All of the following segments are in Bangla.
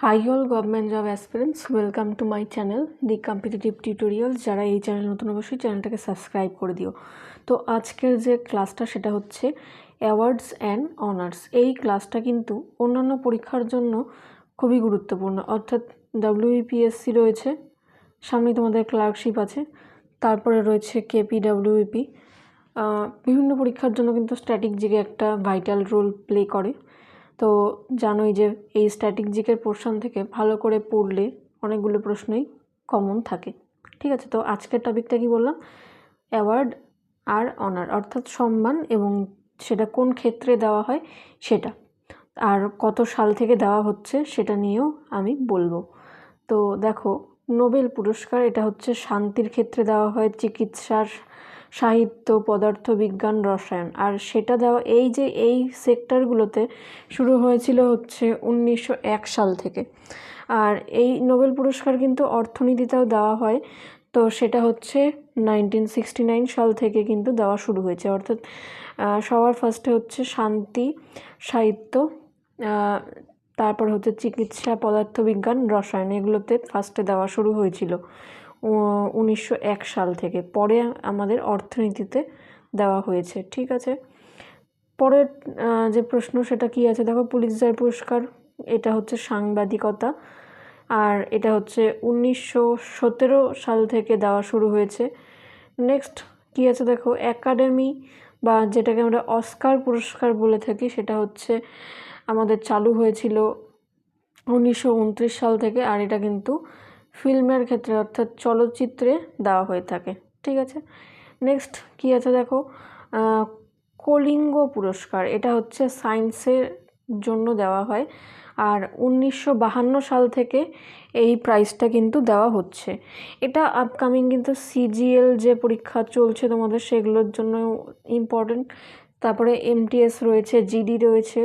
Hi all government job aspirants welcome to my channel the competitive tutorials যারা এই চ্যানেল নতুন অবশ্যই চ্যানেলটাকে সাবস্ক্রাইব করে দিও। তো আজকের যে ক্লাসটা সেটা হচ্ছে অ্যাওয়ার্ডস অ্যান্ড অনার্স এই ক্লাসটা কিন্তু অন্যান্য পরীক্ষার জন্য খুবই গুরুত্বপূর্ণ। অর্থাৎ ডাব্লিউপিএসসি রয়েছে, সামনেই তোমাদের ক্লার্কশিপ আছে, তারপরে রয়েছে কেপি ডাব্লিউপি বিভিন্ন পরীক্ষার জন্য কিন্তু স্ট্যাটিক জিকে একটা ভাইটাল রোল প্লে করে। তো জানোই যে এই স্ট্যাটিক জিকের পোর্শন থেকে ভালো করে পড়লে অনেকগুলো প্রশ্নই কমন থাকে। ঠিক আছে, তো আজকের টপিকটা কি বললাম? অ্যাওয়ার্ড আর অনার অর্থাৎ সম্মান এবং সেটা কোন ক্ষেত্রে দেওয়া হয় সেটা। আর কত সাল থেকে দেওয়া হচ্ছে সেটা নিয়েও আমি বলব। তো দেখো, নোবেল পুরস্কার, এটা হচ্ছে শান্তির ক্ষেত্রে দেওয়া হয়, চিকিৎসার সাহিত্য পদার্থবিজ্ঞান রসায়ন। আর সেটা দেওয়া, এই যে এই সেক্টরগুলোতে শুরু হয়েছিল হচ্ছে উনিশশো এক সাল থেকে। আর এই নোবেল পুরস্কার কিন্তু অর্থনীতিতেও দেওয়া হয়। তো সেটা হচ্ছে নাইনটিন সিক্সটি নাইন সাল থেকে কিন্তু দেওয়া শুরু হয়েছে। অর্থাৎ সবার ফার্স্টে হচ্ছে শান্তি, সাহিত্য তারপর হচ্ছে চিকিৎসা পদার্থবিজ্ঞান রসায়ন, এগুলোতে ফার্স্টে দেওয়া শুরু হয়েছিল। উনিশশো এক সাল থেকে, পরে আমাদের অর্থনীতিতে দেওয়া হয়েছে, ঠিক আছে? পরের যে প্রশ্ন, সেটা কি আছে? দেখো, পুলিৎজার পুরস্কার, এটা হচ্ছে সাংবাদিকতা, আর এটা হচ্ছে উনিশশো সতেরো সাল থেকে দেওয়া শুরু হয়েছে। নেক্সট, কী আছে দেখো? একাডেমি, বা যেটাকে আমরা অস্কার পুরস্কার বলে থাকি, সেটা হচ্ছে আমাদের চালু হয়েছিল উনিশশো উনত্রিশ সাল থেকে, আর এটা কিন্তু ফিল্মের ক্ষেত্রে, অর্থাৎ চলচ্চিত্রে দেওয়া হয়ে থাকে। ঠিক আছে? নেক্সট কী আছে দেখো? কলিঙ্গ পুরস্কার। এটা হচ্ছে সায়েন্সের জন্য দেওয়া হয়। আর উনিশশো বাহান্ন সাল থেকে এই প্রাইজটা কিন্তু দেওয়া হচ্ছে। এটা আপকামিং কিন্তু সিজিএল যে পরীক্ষা চলছে তোমাদের, সেগুলোর জন্য ইম্পর্টেন্ট তারপরে এমটিএস রয়েছে জিডি রয়েছে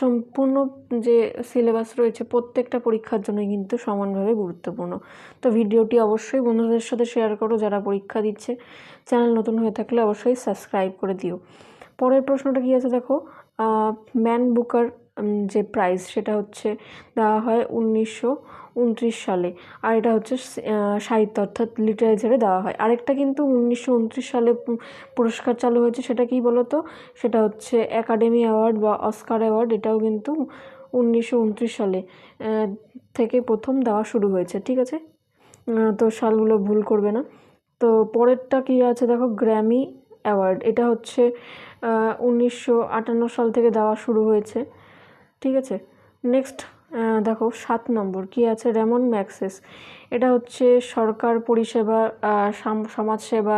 সম্পূর্ণ যে সিলেবাস রয়েছে প্রত্যেকটা পরীক্ষার জন্যই কিন্তু সমানভাবে গুরুত্বপূর্ণ। তো ভিডিওটি অবশ্যই বন্ধুদের সাথে শেয়ার করো যারা পরীক্ষা দিচ্ছে। চ্যানেল নতুন হয়ে থাকলে অবশ্যই সাবস্ক্রাইব করে দিও। পরের প্রশ্নটা কী আছে দেখো? ম্যান বুকার যে প্রাইজ সেটা হচ্ছে দেওয়া হয় উনিশশো উনত্রিশ সালে। আর এটা হচ্ছে সাহিত্য অর্থাৎ লিটারেচারে দেওয়া হয়। আরেকটা কিন্তু উনিশশো উনত্রিশ সালে পুরস্কার চালু হয়েছে, সেটা কী বলো তো সেটা হচ্ছে একাডেমি অ্যাওয়ার্ড বা অস্কার অ্যাওয়ার্ড এটাও কিন্তু উনিশশো উনত্রিশ সালে থেকে প্রথম দেওয়া শুরু হয়েছে, ঠিক আছে? তো সালগুলো ভুল করবে না। তো পরেরটা কী আছে দেখো? গ্র্যামি অ্যাওয়ার্ড এটা হচ্ছে উনিশশো আটান্ন সাল থেকে দেওয়া শুরু হয়েছে। ঠিক আছে? নেক্সট দেখো, সাত নম্বর। কি আছে? রেমন ম্যাক্সেস এটা হচ্ছে সরকার পরিষেবা সমাজসেবা,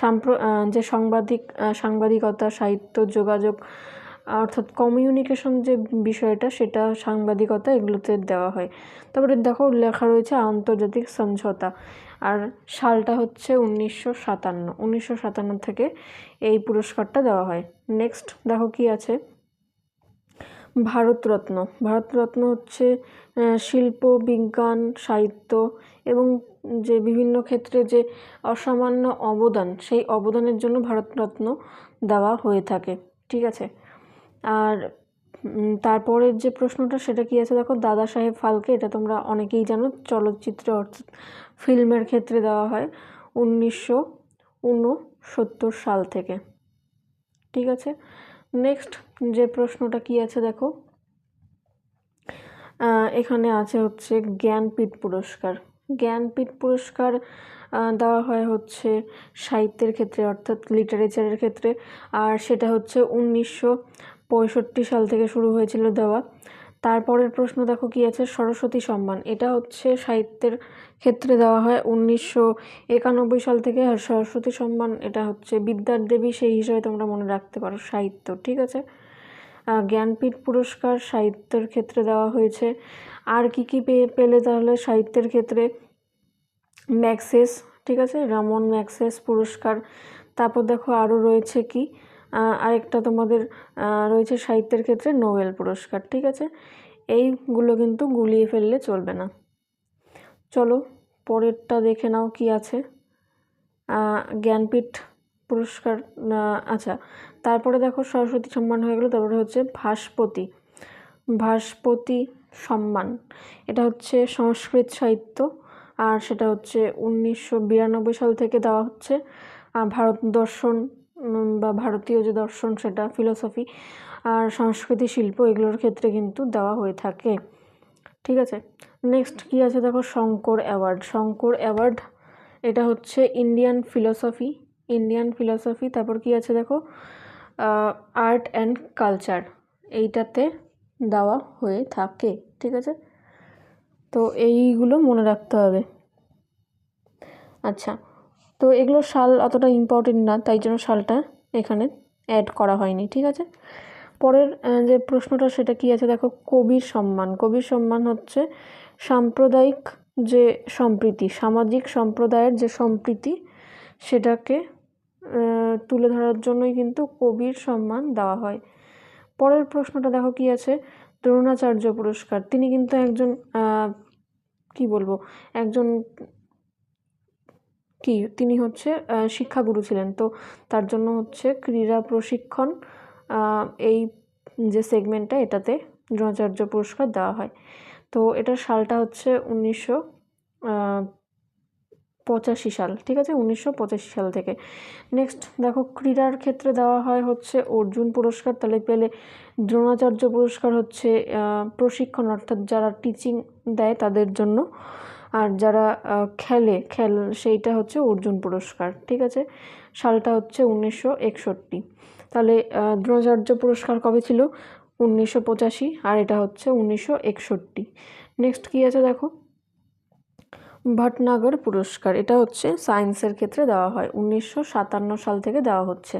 সাম্প্র যে সাংবাদিক সাংবাদিকতা, সাহিত্য, যোগাযোগ, অর্থাৎ কমিউনিকেশন যে বিষয়টা, সেটা সাংবাদিকতা এগুলোতে দেওয়া হয়। তারপরে দেখো, লেখা রয়েছে আন্তর্জাতিক সমঝোতা। আর সালটা হচ্ছে উনিশশো সাতান্ন। উনিশশো সাতান্ন থেকে এই পুরস্কারটা দেওয়া হয়। নেক্সট দেখো কি আছে? ভারতরত্ন। ভারতরত্ন হচ্ছে শিল্প, বিজ্ঞান, সাহিত্য এবং যে বিভিন্ন ক্ষেত্রে যে অসামান্য অবদান, সেই অবদানের জন্য ভারতরত্ন দেওয়া হয়ে থাকে। ঠিক আছে? আর তারপরের যে প্রশ্নটা, সেটা কী আছে? দেখো, দাদা সাহেব ফালকে, এটা তোমরা অনেকেই জানো, চলচ্চিত্র অর্থাৎ ফিল্মের ক্ষেত্রে দেওয়া হয়, উনিশশো ঊনসত্তর সাল থেকে। ঠিক আছে? নেক্সট যে প্রশ্নটা কি আছে দেখো? এখানে আছে হচ্ছে জ্ঞানপীঠ পুরস্কার। জ্ঞানপীঠ পুরস্কার দেওয়া হয় হচ্ছে সাহিত্যের ক্ষেত্রে, অর্থাৎ লিটারেচারের ক্ষেত্রে। আর সেটা হচ্ছে উনিশশো পঁয়ষট্টি সাল থেকে শুরু হয়েছিল দেওয়া। তারপরের প্রশ্ন দেখো কি আছে? সরস্বতী সম্মান। এটা হচ্ছে সাহিত্যের ক্ষেত্রে দেওয়া হয় উনিশশো একানব্বই সাল থেকে আর সরস্বতী সম্মান, এটা হচ্ছে বিদ্যার দেবী, সেই হিসাবে তোমরা মনে রাখতে পারো সাহিত্য, ঠিক আছে? জ্ঞানপীঠ পুরস্কার সাহিত্যের ক্ষেত্রে দেওয়া হয়েছে। আর কি কি পেয়ে পেলে তাহলে সাহিত্যের ক্ষেত্রে? ম্যাক্সেস, ঠিক আছে? রামন ম্যাক্সেস পুরস্কার। তারপর দেখো আরও রয়েছে কি? আরেকটা তোমাদের রয়েছে সাহিত্যের ক্ষেত্রে নোবেল পুরস্কার, ঠিক আছে? এইগুলো কিন্তু গুলিয়ে ফেললে চলবে না। চলো, পরেরটা দেখে নাও কি আছে। জ্ঞানপীঠ পুরস্কার আচ্ছা তারপরে দেখো সরস্বতী সম্মান হয়ে গেলো, তারপরে হচ্ছে ভাস্পতি। ভাস্পতি সম্মান, এটা হচ্ছে সংস্কৃত সাহিত্য, আর সেটা হচ্ছে উনিশশো বিরানব্বই সাল থেকে দেওয়া হচ্ছে। ভারত দর্শন বা ভারতীয় যে দর্শন সেটা ফিলোসফি আর সংস্কৃতি শিল্প, এগুলোর ক্ষেত্রে কিন্তু দেওয়া হয়ে থাকে। ঠিক আছে? নেক্সট কি আছে দেখো? শঙ্কর অ্যাওয়ার্ড। শঙ্কর অ্যাওয়ার্ড, এটা হচ্ছে ইন্ডিয়ান ফিলোসফি ইন্ডিয়ান ফিলোসফি তারপর কি আছে দেখো? আর্ট অ্যান্ড কালচার এইটাতে দেওয়া হয়ে থাকে। ঠিক আছে? তো এইগুলো মনে রাখতে হবে। আচ্ছা তো এগুলো শাল অতটা ইম্পর্টেন্ট না, তাই জন্য শালটা এখানে অ্যাড করা হয়নি, ঠিক আছে? পরের যে প্রশ্নটা সেটা কি আছে? দেখো, কবির সম্মান। কবির সম্মান হচ্ছে সাম্প্রদায়িক যে সম্প্রীতি, সামাজিক সম্প্রদায়ের যে সম্প্রীতি, সেটাকে তুলে ধরার জন্যই কিন্তু কবির সম্মান দেওয়া হয়। পরের প্রশ্নটা দেখো কি আছে? দ্রোণাচার্য পুরস্কার। তিনি কিন্তু একজন কি বলব? একজন কি? তিনি হচ্ছে শিক্ষাগুরু ছিলেন। তো তার জন্য হচ্ছে ক্রীড়া প্রশিক্ষণ এই যে সেগমেন্টটা এটাতে দ্রোণাচার্য পুরস্কার দেওয়া হয়। তো এটার সালটা হচ্ছে উনিশশো পঁচাশি সাল, ঠিক আছে? উনিশশো পঁচাশি সাল থেকে। নেক্সট দেখো, ক্রীড়ার ক্ষেত্রে দেওয়া হয় হচ্ছে অর্জুন পুরস্কার। তাহলে পেলে দ্রোণাচার্য পুরস্কার হচ্ছে প্রশিক্ষণ, অর্থাৎ যারা টিচিং দেয় তাদের জন্য। আর যারা খেলে, খেল, সেইটা হচ্ছে অর্জুন পুরস্কার, ঠিক আছে? সালটা হচ্ছে উনিশশো একষট্টি। তাহলে দ্রোণাচার্য পুরস্কার কবে ছিল? উনিশশো পঁচাশি, আর এটা হচ্ছে উনিশশো একষট্টি। নেক্সট কী আছে দেখো? ভটনাগর পুরস্কার, এটা হচ্ছে সায়েন্সের ক্ষেত্রে দেওয়া হয়, উনিশশো সাতান্ন সাল থেকে দেওয়া হচ্ছে।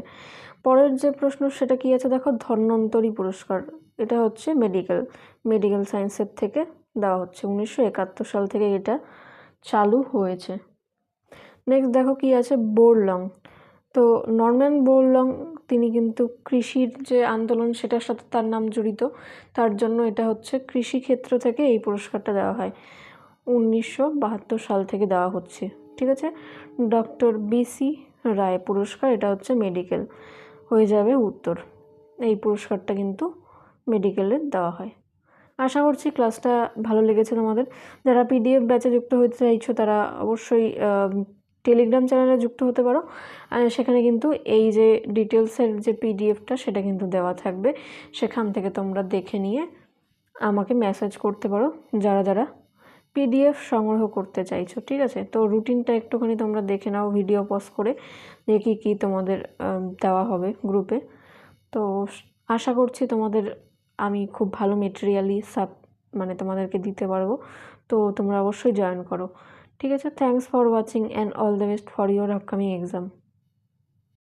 পরের যে প্রশ্ন, সেটা কি আছে দেখো? ধন্বন্তরী পুরস্কার, এটা হচ্ছে মেডিকেল মেডিকেল সায়েন্সের থেকে দেওয়া হচ্ছে। উনিশশো একাত্তর সাল থেকে এটা চালু হয়েছে। নেক্সট দেখো কি আছে? বোরলং তো নরম্যান বোরলং তিনি কিন্তু কৃষির যে আন্দোলন, সেটার সাথে তার নাম জড়িত। তার জন্য এটা হচ্ছে কৃষি ক্ষেত্র থেকে এই পুরস্কারটা দেওয়া হয়। উনিশশো বাহাত্তর সাল থেকে দেওয়া হচ্ছে। ঠিক আছে? ডক্টর বিসি রায় পুরস্কার, এটা হচ্ছে মেডিকেল হয়ে যাবে উত্তর। এই পুরস্কারটা কিন্তু মেডিকেলের দেওয়া হয়। আশা করছি ক্লাসটা ভালো লেগেছে তোমাদের। যারা পিডিএফ ব্যাচে যুক্ত হতে চাইছো, তারা অবশ্যই টেলিগ্রাম চ্যানেলে যুক্ত হতে পারো। সেখানে কিন্তু এই যে ডিটেলসের যে পিডিএফটা সেটা কিন্তু দেওয়া থাকবে। সেখান থেকে তোমরা দেখে নিয়ে আমাকে মেসেজ করতে পারো, যারা যারা পিডিএফ সংগ্রহ করতে চাইছো, ঠিক আছে? তো রুটিনটা একটুখানি তোমরা দেখে নাও ভিডিও পজ করে যে কী কী তোমাদের দেওয়া হবে গ্রুপে তো আশা করছি তোমাদের আমি খুব ভালো মেটেরিয়ালি সাব মানে তোমাদেরকে দিতে পারব। তো তোমরা অবশ্যই জয়েন করো। ঠিক আছে? Thanks for watching and all the best for your upcoming exam